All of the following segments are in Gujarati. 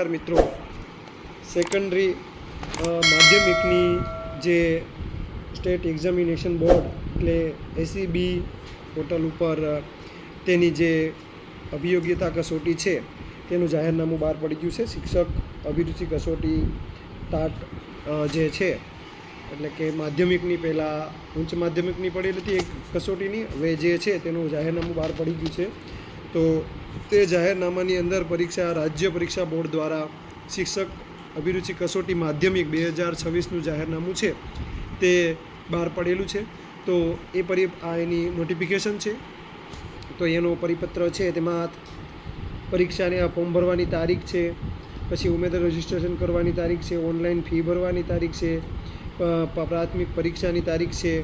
મિત્રો. સેકન્ડરી માધ્યમિકની જે સ્ટેટ એક્ઝામિનેશન બોર્ડ એટલે એસીબી પોર્ટલ ઉપર તેની જે અભિયોગ્યતા કસોટી છે, તેનું જાહેરનામું બહાર પડી ગયું છે. શિક્ષક અભિરુચિ કસોટી તાટ જે છે, એટલે કે માધ્યમિકની પહેલાં, ઉચ્ચ માધ્યમિકની પડેલી હતી એક કસોટીની, હવે જે છે તેનું જાહેરનામું બહાર પડી ગયું છે. તો તે જાહેરનામાની અંદર પરીક્ષા રાજ્ય પરીક્ષા બોર્ડ દ્વારા શિક્ષક અભિરુચિ કસોટી માધ્યમિક બે હજાર છવ્વીસનું જાહેરનામું છે. તે બહાર પડેલું છે. તો એ પરી, આ એની નોટિફિકેશન છે. તો એનો પરિપત્ર છે તેમાં પરીક્ષાને આ ફોર્મ ભરવાની તારીખ છે. પછી ઉમેદવાર રજિસ્ટ્રેશન કરવાની તારીખ છે. ઓનલાઈન ફી ભરવાની તારીખ છે. પ્રાથમિક પરીક્ષાની તારીખ છે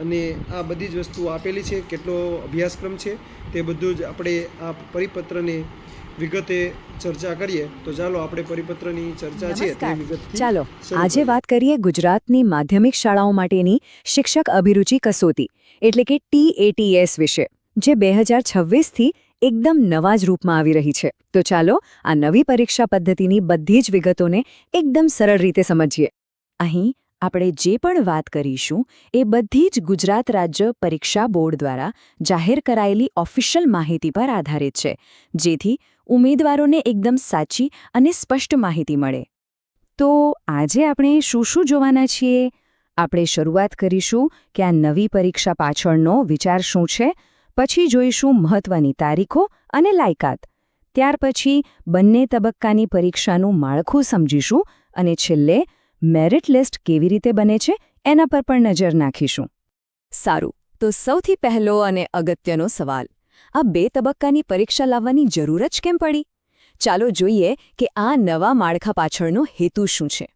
અને આ બધી જ વસ્તુઓ આપેલી છે કેટલો અભ્યાસક્રમ છે તે બધું જ આપણે આ પરિપત્રને વિગતે ચર્ચા કરીએ. તો ચાલો આપણે પરિપત્રની ચર્ચા છે ચાલો આજે વાત કરીએ ગુજરાતની માધ્યમિક શાળાઓ માટેની શિક્ષક અભિરુચિ કસોટી એટલે કે ટીએટીએસ વિશે જે બે હજાર છવ્વીસથી એકદમ નવા જ રૂપમાં આવી રહી છે. તો ચાલો આ નવી પરીક્ષા પદ્ધતિની બધી જ વિગતોને એકદમ સરળ રીતે સમજીએ. અહીં આપણે જે પણ વાત કરીશું, એ બધી જ ગુજરાત રાજ્ય પરીક્ષા બોર્ડ દ્વારા જાહેર કરાયેલી ઓફિશિયલ માહિતી પર આધારિત છે, જેથી ઉમેદવારોને એકદમ સાચી અને સ્પષ્ટ માહિતી મળે. તો આજે આપણે શું શું જોવાના છીએ? આપણે શરૂઆત કરીશું કે આ નવી પરીક્ષા પાછળનો વિચાર શું છે, પછી જોઈશું મહત્વની તારીખો અને લાયકાત. ત્યાર પછી બંને તબક્કાની પરીક્ષાનું માળખું સમજીશું અને છેલ્લે મેરિટ લિસ્ટ કેવી રીતે બને છે, એના પર પણ નજર નાખીશું. સારું, તો સૌથી પહેલો અને અગત્યનો સવાલ, આ બે તબક્કાની પરીક્ષા લાવવાની જરૂર જ કેમ પડી? ચાલો જોઈએ કે આ નવા માળખા પાછળનો હેતુ શું છે.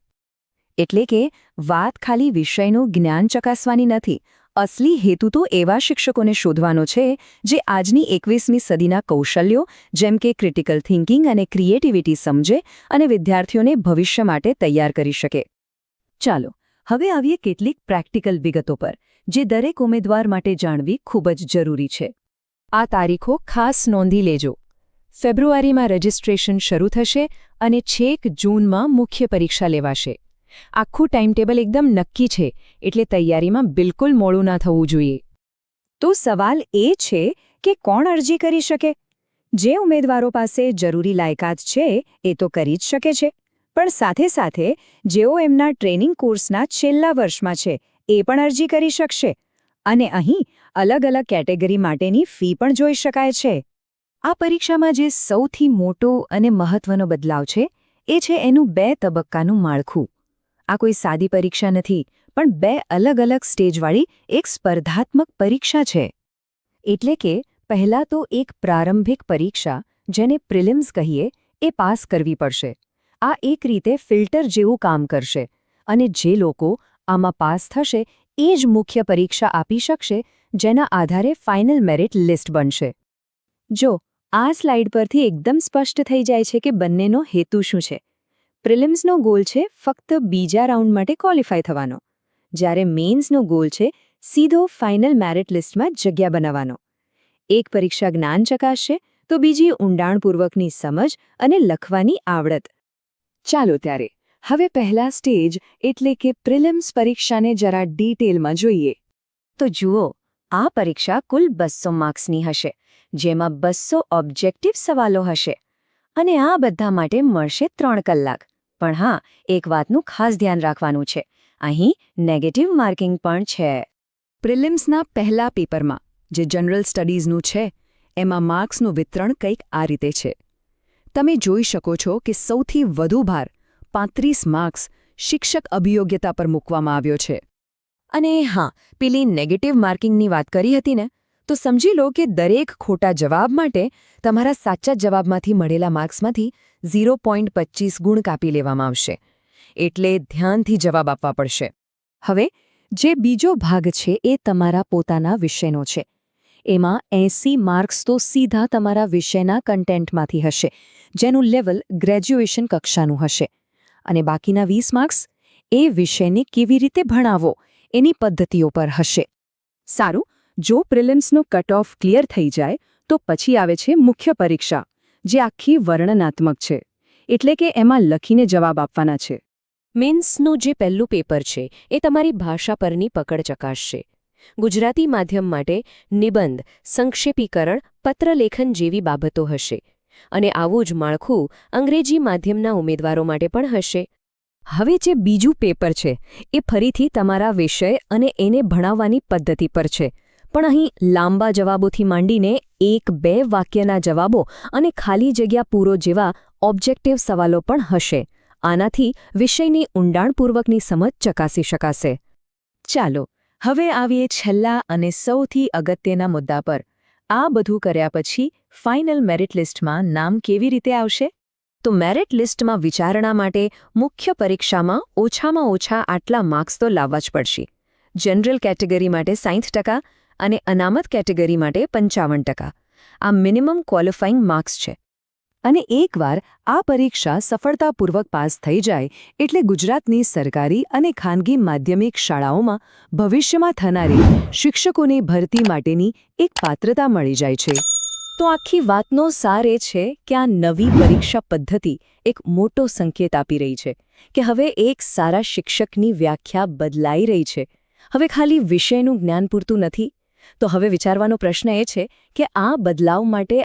એટલે કે વાત ખાલી વિષયનું જ્ઞાન ચકાસવાની નથી અસલી હેતુ તો એવા શિક્ષકોને શોધવાનો છે, જે આજની એકવીસમી સદીના કૌશલ્યો, જેમ કે ક્રિટિકલ થિંકિંગ અને ક્રિએટિવિટી સમજે અને વિદ્યાર્થીઓને ભવિષ્ય માટે તૈયાર કરી શકે. ચાલો, હવે આવીએ કેટલીક પ્રેક્ટિકલ વિગતો પર, જે દરેક ઉમેદવાર માટે જાણવી ખૂબ જ જરૂરી છે. આ તારીખો ખાસ નોંધી લેજો. ફેબ્રુઆરીમાં રજિસ્ટ્રેશન શરૂ થશે અને છેક જૂનમાં મુખ્ય પરીક્ષા લેવાશે. આખું ટાઈમટેબલ એકદમ નક્કી છે, એટલે તૈયારીમાં બિલકુલ મોડું ના થવું જોઈએ. તો સવાલ એ છે કે કોણ અરજી કરી શકે? જે ઉમેદવારો પાસે જરૂરી લાયકાત છે, એ તો કરી જ શકે છે. પણ સાથે સાથે, જેઓ એમના ટ્રેનિંગ કોર્સના છેલ્લા વર્ષમાં છે, એ પણ અરજી કરી શકશે. અને અહીં અલગ અલગ કેટેગરી માટેની ફી પણ જોઈ શકાય છે. આ પરીક્ષામાં જે સૌથી મોટો અને મહત્વનો બદલાવ છે, એ છે એનું બે તબક્કાનું માળખું. આ કોઈ સાદી પરીક્ષા નથી, પણ બે અલગ અલગ સ્ટેજવાળી એક સ્પર્ધાત્મક પરીક્ષા છે. એટલે કે, પહેલાં તો એક પ્રારંભિક પરીક્ષા, જેને પ્રિલિમ્સ કહીએ, એ પાસ કરવી પડશે. આ એક રીતે ફિલ્ટર જેવું કામ કરશે. અને જે લોકો આમાં પાસ થશે, એ જ મુખ્ય પરીક્ષા આપી શકશે, જેના આધારે ફાઇનલ મેરિટ લિસ્ટ બનશે. જો, આ સ્લાઇડ પરથી એકદમ સ્પષ્ટ થઈ જાય છે કે બંનેનો હેતુ શું છે. પ્રિલિમ્સનો ગોલ છે ફક્ત બીજા રાઉન્ડ માટે ક્વોલિફાય થવાનો. જ્યારે મેઇન્સનો ગોલ છે સીધો ફાઇનલ મેરિટ લિસ્ટમાં જગ્યા બનાવવાનો. એક પરીક્ષા જ્ઞાન ચકાસશે તો બીજી ઊંડાણપૂર્વકની સમજ અને લખવાની આવડત. ચાલો ત્યારે, હવે પહેલા સ્ટેજ એટલે કે પ્રિલિમ્સ પરીક્ષાને જરા ડિટેલમાં જોઈએ. તો જુઓ, આ પરીક્ષા કુલ બસો માર્ક્સની હશે, જેમાં બસો ઓબ્જેક્ટિવ સવાલો હશે, અને આ બધા માટે મળશે ત્રણ કલાક. પણ હા એક વાતનું ખાસ ધ્યાન રાખવાનું છે. અહીં નેગેટિવ માર્કિંગ પણ છે. પ્રિલિમ્સના પહેલા પેપરમાં જે જનરલ સ્ટડીઝનું છે એમાં માર્ક્સનું વિતરણ કંઈક આ રીતે છે. તમે જોઈ શકો છો કે સૌથી વધુ ભાર પાંત્રીસ માર્ક્સ શિક્ષક અભિયોગ્યતા પર મૂકવામાં આવ્યો છે. અને હા પેલી નેગેટિવ માર્કિંગની વાત કરી હતી ને તો સમજી લો કે દરેક ખોટા જવાબ માટે તમારા સાચા જવાબમાંથી મળેલા માર્ક્સમાંથી ઝીરો પોઈન્ટ પચીસ ગુણ કાપી લેવામાં આવશે. એટલે ધ્યાનથી જવાબ આપવા પડશે. હવે, જે બીજો ભાગ છે એ તમારા પોતાના વિષયનો છે. એમાં એંસી માર્ક્સ તો સીધા તમારા વિષયના કન્ટેન્ટમાંથી હશે, જેનું લેવલ ગ્રેજ્યુએશન કક્ષાનું હશે. અને બાકીના વીસ માર્ક્સ, એ વિષયને કેવી રીતે ભણાવો, એની પદ્ધતિઓ પર હશે. સારું, જો પ્રિલિમ્સનો કટ ઓફ ક્લિયર થઈ જાય, તો પછી આવે છે મુખ્ય પરીક્ષા. જે આખી વર્ણનાત્મક છે, એટલે કે એમાં લખીને જવાબ આપવાના છે. મેન્સનું જે પહેલું પેપર છે, એ તમારી ભાષા પરની પકડ ચકાસશે. ગુજરાતી માધ્યમ માટે નિબંધ, સંક્ષેપીકરણ, પત્રલેખન જેવી બાબતો હશે. અને આવું જ માળખું અંગ્રેજી માધ્યમના ઉમેદવારો માટે પણ હશે. હવે જે બીજું પેપર છે, એ ફરીથી તમારા વિષય અને એને ભણાવવાની પદ્ધતિ પર છે. પણ અહીં લાંબા જવાબોથી માંડીને એક બે વાક્યના જવાબો અને ખાલી જગ્યા પૂરો જેવા ઓબ્જેક્ટિવ સવાલો પણ હશે. આનાથી વિષયની ઊંડાણપૂર્વકની સમજ ચકાસી શકાશે. ચાલો, હવે આવીએ છેલ્લા અને સૌથી અગત્યના મુદ્દા પર. આ બધું કર્યા પછી ફાઇનલ મેરિટ લિસ્ટમાં નામ કેવી રીતે આવશે? તો મેરિટ લિસ્ટમાં વિચારણા માટે મુખ્ય પરીક્ષામાં ઓછામાં ઓછા આટલા માર્ક્સ તો લાવવા જ પડશે. જનરલ કેટેગરી માટે સાહીઠ ટકા અને અનામત કેટેગરી માટે પંચાવન ટકા. આ મિનિમમ ક્વોલિફાઇંગ માર્ક્સ છે. અને એકવાર આ પરીક્ષા સફળતાપૂર્વક પાસ થઈ જાય, એટલે ગુજરાતની સરકારી અને ખાનગી માધ્યમિક શાળાઓમાં ભવિષ્યમાં થનારી શિક્ષકોની ભરતી માટેની એક પાત્રતા મળી જાય છે. તો આખી વાતનો સાર એ છે કે આ નવી પરીક્ષા પદ્ધતિ એક મોટો સંકેત આપી રહી છે કે હવે એક સારા શિક્ષકની વ્યાખ્યા બદલાઈ રહી છે. હવે ખાલી વિષયનું જ્ઞાન પૂરતું નથી તો હવે વિચારવાનો પ્રશ્ન એ છે કે આ બદલાવ માટે